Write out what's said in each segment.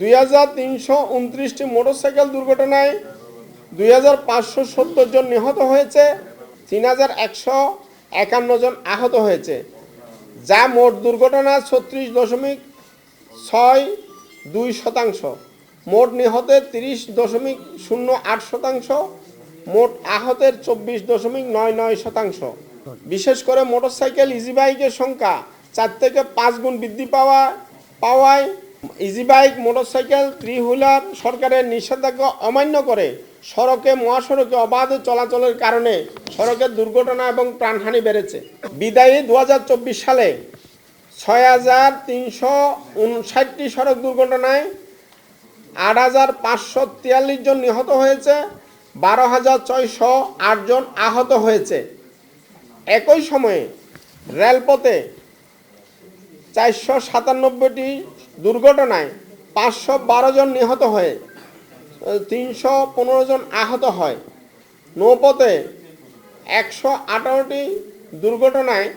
দুই হাজার তিনশো উনত্রিশটি মোটরসাইকেল দুর্ঘটনায় দুই হাজার পাঁচশো সত্তর জন নিহত হয়েছে, তিন হাজার একশো একান্ন জন আহত হয়েছে, যা মোট দুর্ঘটনা ছত্রিশ দশমিক ছয় দুই শতাংশ। মোট নিহতের তিরিশ দশমিক শূন্য আট শতাংশ, মোট আহতের চব্বিশ দশমিক নয় নয় শতাংশ। বিশেষ করে মোটরসাইকেল ইজি বাইকের সংখ্যা চার থেকে পাঁচ গুণ বৃদ্ধি পাওয়া পাওয়ায় easy bike motorcycle three wheeler সরকারের নিষেধাজ্ঞা অমান্য করে সড়কে, মহাসড়কে অবাধ চলাচলের কারণে সড়কের দুর্ঘটনা এবং প্রাণহানি বেড়েছে। বিদায়ী দু হাজার চব্বিশ সালে ছয় হাজার তিনশো উনষাটটি সড়ক দুর্ঘটনায় আট হাজার পাঁচশো তিয়াল্লিশ জন নিহত হয়েছে, বারো হাজার ছয়শো আটজন আহত হয়েছে। একই সময়ে রেলপথে চারশো সাতানব্বইটি দুর্ঘটনায় পাঁচশো বারো জন নিহত হয়ে তিনশো পনেরো জন আহত হয়। নৌপথে একশো আঠারোটি দুর্ঘটনায়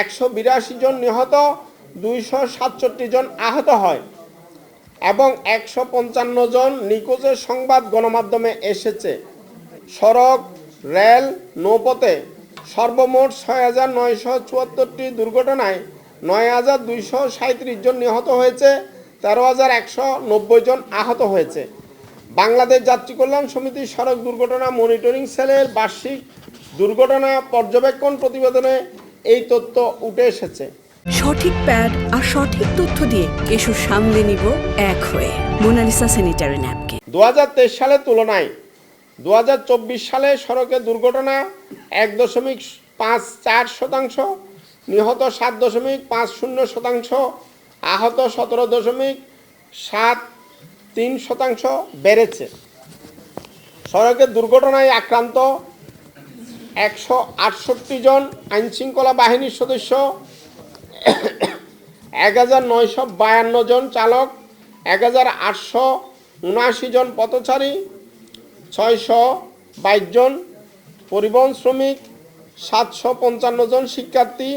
একশো বিরাশি জন নিহত, দুইশো সাতষট্টি জন আহত হয় এবং একশো পঞ্চান্ন জন নিখোঁজের সংবাদ গণমাধ্যমে এসেছে। সড়ক, রেল, নৌপথে সর্বমোট ছয় হাজার নয়শো চুয়াত্তরটি দুর্ঘটনায় নয় হাজার দুইশো সাঁত্রিশ জন নিহত হয়েছে তেরো হাজার একশো নব্বই জন আহত হয়েছে। বাংলাদেশ যাত্রী কল্যাণ সমিতির সড়ক দুর্ঘটনা মনিটরিং সেলের বার্ষিক দুর্ঘটনা পর্যবেক্ষণ প্রতিবেদনে এই তথ্য উঠে এসেছে। সঠিক প্যাড আর সঠিক তথ্য দিয়ে কেশু সামলে নিব এক হয়ে মোনালিসা স্যানিটারি ন্যাপকে। দু সালের তুলনায় দু হাজার চব্বিশ সালে সড়কে দুর্ঘটনা এক দশমিক পাঁচ চার শতাংশ নিহত সাত দশমিক পাঁচ শূন্য শতাংশ, আহত সতেরো দশমিক সাত তিন শতাংশ বেড়েছে। সড়কের দুর্ঘটনায় আক্রান্ত একশো আটষট্টি জন আইনশৃঙ্খলা বাহিনীর সদস্য, এক হাজার নয়শো বায়ান্ন জন চালক, এক হাজার আটশো উনআশি জন পথচারী, ছয়শো বাইশ জন পরিবহন শ্রমিক, সাতশো পঞ্চান্ন জন শিক্ষার্থী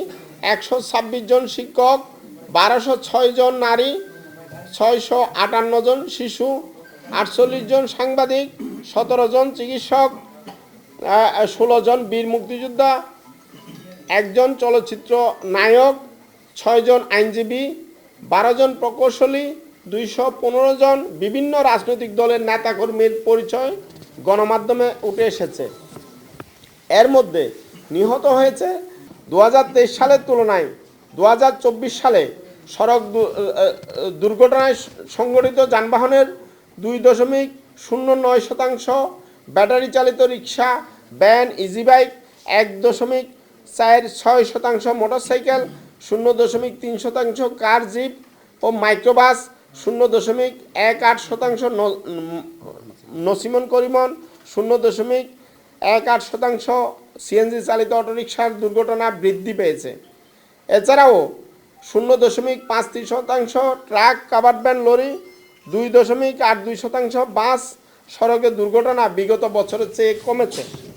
একশো ছাব্বিশ জন শিক্ষক, বারোশো ছয় জন নারী, ছয়শো আটান্ন জন শিশু, আটচল্লিশ জন সাংবাদিক, সতেরো জন চিকিৎসক ষোলো জন বীর মুক্তিযোদ্ধা, একজন চলচ্চিত্র নায়ক ছয়জন আইনজীবী, বারো জন প্রকৌশলী, দুইশো পনেরো জন বিভিন্ন রাজনৈতিক দলের নেতাকর্মীর পরিচয় গণমাধ্যমে উঠে এসেছে। এর মধ্যে নিহত হয়েছে দু হাজার তেইশ সালের তুলনায় দু হাজার চব্বিশ সালে সড়ক দুর্ঘটনায় সংঘটিত যানবাহনের দুই দশমিক শূন্য নয় শতাংশ ব্যাটারি চালিত রিক্সা, ভ্যান ইজি বাইক এক দশমিক চার ছয় শতাংশ, মোটরসাইকেল শূন্য দশমিক তিন শতাংশ, কার জিপ ও মাইক্রোবাস শূন্য দশমিক এক আট শতাংশ নসিমন করিমন শূন্য দশমিক এক আট শতাংশ সিএনজি চালিত অটোরিকশার দুর্ঘটনা বৃদ্ধি পেয়েছে। এছাড়াও শূন্য দশমিক পাঁচ তিন শতাংশ ট্রাক কাভার ভ্যান, লরি, দুই দশমিক আট দুই শতাংশ বাস সড়কে দুর্ঘটনা বিগত বছরের চেয়ে কমেছে।